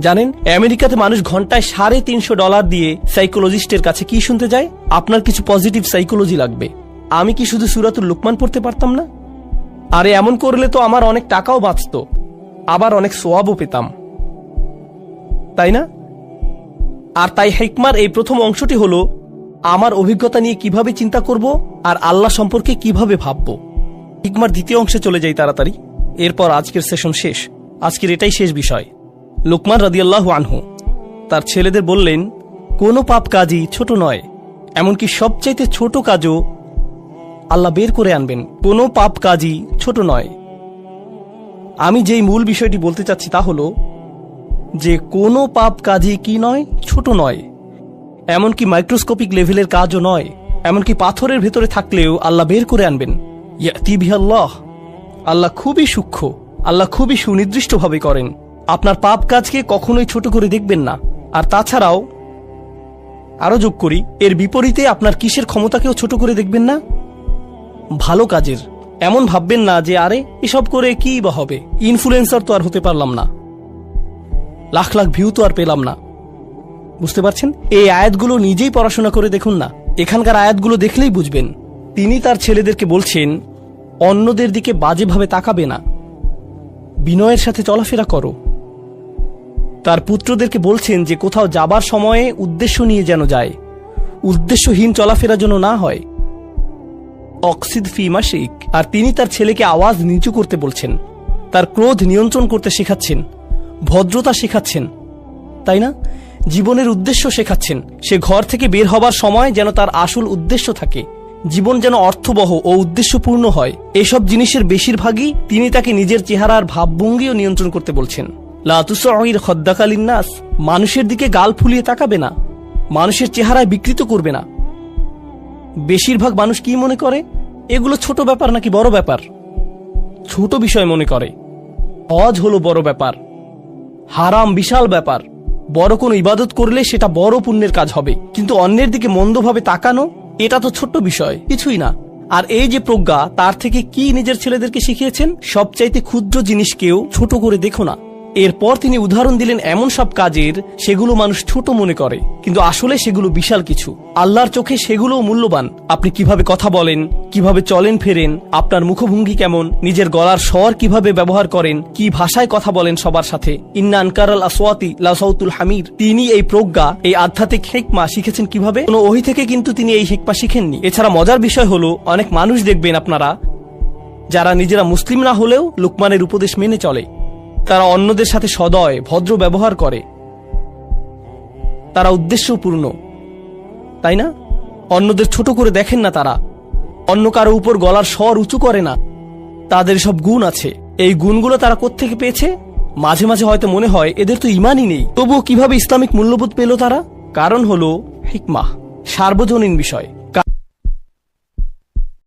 জানেন, আমেরিকাতে মানুষ ঘন্টায় সাড়ে তিনশো ডলার দিয়ে সাইকোলজিস্টের কাছে কি শুনতে যায়? আপনার কিছু পজিটিভ সাইকোলজি লাগবে। আমি কি শুধু সুরাতুল লুকমান পড়তে পারতাম না? আরে, এমন করলে তো আমার অনেক টাকাও বাঁচত। আবার অনেক সোয়াবও পেতাম। তাই না? আর তাই হেকমার এই প্রথম অংশটি হলো, আমার অভিজ্ঞতা নিয়ে কীভাবে চিন্তা করব আর আল্লাহ সম্পর্কে কীভাবে ভাবব। হিকমার দ্বিতীয় অংশে চলে যাই তাড়াতাড়ি। এরপর আজকের সেশন শেষ। আজকের এটাই শেষ বিষয়। লোকমান রাদিয়াল্লাহু আনহু। তার ছেলেদের বললেন, কোনো পাপ কাজই ছোট নয়, এমনকি সবচাইতে ছোট কাজও আল্লাহ বের করে আনবেন। কোনো পাপ কাজই ছোট নয়। আমি যেই মূল বিষয়টি বলতে চাচ্ছি তা হলো, যে কোনো পাপ কাজই কি নয়? ছোট নয়। এমনকি মাইক্রোস্কোপিক লেভেলের কাজও নয়। এমনকি পাথরের ভেতরে থাকলেও আল্লাহ বের করে আনবেন। ইয়াতি বিহাল্লাহ। আল্লাহ খুবই সূক্ষ্ম, আল্লাহ খুবই সুনির্দিষ্টভাবে করেন। আপনার পাপ কাজকে কখনোই ছোট করে দেখবেন না। আর তাছাড়াও আরও যোগ করি, এর বিপরীতে আপনার কিসের ক্ষমতাকেও ছোট করে দেখবেন না? ভালো কাজের। এমন ভাববেন না যে, আরে, এসব করে কি বা হবে? ইনফ্লুয়েন্সার তো আর হতে পারলাম না। লাখ লাখ ভিউ তো আর পেলাম না। বুঝতে পারছেন? এই আয়াতগুলো নিজেই পড়াশোনা করে দেখুন না। এখানকার আয়াতগুলো দেখলেই বুঝবেন। তিনি তার ছেলেদেরকে বলছেন, অন্যদের দিকে বাজেভাবে তাকাবে না। বিনয়ের সাথে চলাফেরা করো। তার পুত্রদেরকে বলছেন যে কোথাও যাবার সময়ে উদ্দেশ্য নিয়ে যেন যায়। উদ্দেশ্যহীন চলাফেরা যেন না হয়। অক্সিদ ফিমা শেখ আর তিনি তার ছেলেকে আওয়াজ নিচু করতে বলছেন। তার ক্রোধ নিয়ন্ত্রণ করতে শেখাচ্ছেন। ভদ্রতা শেখাচ্ছেন। তাই না? জীবনের উদ্দেশ্য শেখাচ্ছেন। সে ঘর থেকে বের হবার সময় যেন তার আসল উদ্দেশ্য থাকে। জীবন যেন অর্থবহ ও উদ্দেশ্যপূর্ণ হয়। এসব জিনিসের বেশিরভাগই তিনি তাকে নিজের চেহারার ভাবভঙ্গিও নিয়ন্ত্রণ করতে বলছেন। লাতুসহির খদ্দাকালীন নাস মানুষের দিকে গাল ফুলিয়ে তাকাবে না, মানুষের চেহারায় বিকৃত করবে না। বেশিরভাগ মানুষ কি মনে করে? এগুলো ছোট ব্যাপার নাকি বড় ব্যাপার? ছোট বিষয় মনে করে। হজ হলো বড় ব্যাপার। হারাম বিশাল ব্যাপার। বড় কোনো ইবাদত করলে সেটা বড় পুণ্যের কাজ হবে। কিন্তু অন্যের দিকে মন্দভাবে তাকানো, এটা তো ছোট্ট বিষয়, কিছুই না। আর এই যে প্রজ্ঞা, তার থেকে কি নিজের ছেলেদেরকে শিখিয়েছেন? সবচাইতে ক্ষুদ্র জিনিসকেও ছোট করে দেখো না। এরপর তিনি উদাহরণ দিলেন এমন সব কাজের সেগুলো মানুষ ছোট মনে করে। কিন্তু আসলে সেগুলো বিশাল কিছু। আল্লাহর চোখে সেগুলো মূল্যবান। আপনি কীভাবে কথা বলেন, কীভাবে চলেন ফেরেন, আপনার মুখভঙ্গি কেমন, নিজের গলার স্বর কীভাবে ব্যবহার করেন, কি ভাষায় কথা বলেন সবার সাথে। ইন্না আনকারাল আসওয়াতি লাসাউতুল হামির। তিনি এই প্রজ্ঞা, এই আধ্যাত্মিক হেকমা শিখেছেন কীভাবে? কোনো ওহি থেকে কিন্তু তিনি এই হেকমা শিখেননি। এছাড়া মজার বিষয় হলো, অনেক মানুষ দেখবেন আপনারা, যারা নিজেরা মুসলিম না হলেও লুকমানের উপদেশ মেনে চলে। তারা অন্যদের সাথে সদয়, ভদ্র ব্যবহার করে। তারা উদ্দেশ্যপূর্ণ। তাই না? অন্যদের ছোট করে দেখেন না তারা। অন্য কারও উপর গলার স্বর উঁচু করে না। তাদের সব গুণ আছে। এই গুণগুলো তারা কোত্থেকে পেয়েছে? মাঝে মাঝে হয়তো মনে হয় এদের তো ইমানই নেই। তবুও কীভাবে ইসলামিক মূল্যবোধ পেল তারা? কারণ হলো হিকমাহ সার্বজনীন বিষয়।